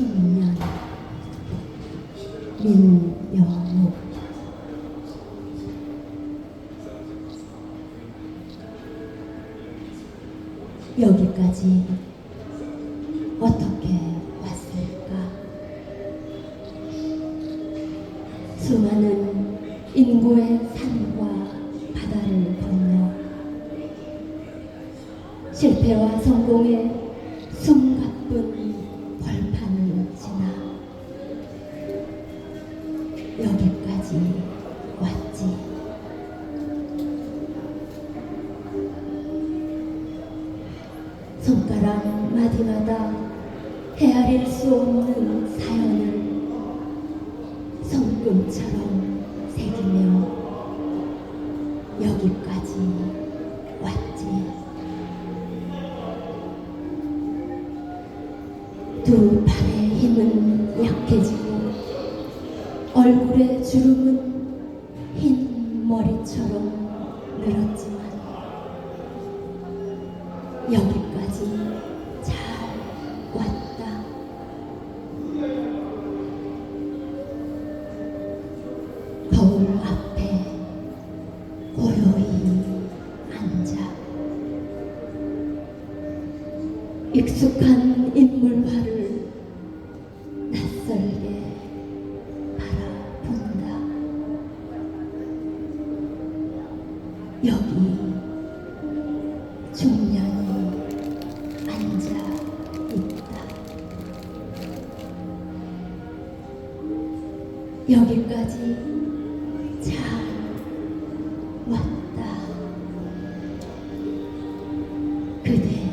중년 민영욱 여기까지 어떻게 왔을까? 수많은 인고의 산과 바다를 건너 실패와 성공의 숨가쁜 여기까지 왔지. 손가락 마디마다 헤아릴 수 없는 사연을 손금처럼 새기며 여기까지 왔지. 두 팔의 힘은 약해지고 얼굴의 주름은 흰 머리처럼 늘었지만 여기까지 잘 왔다. 거울 앞에 고요히 앉아 익숙한 인물화를 여기 중년이 앉아 있다. 여기까지 잘 왔다. 그대.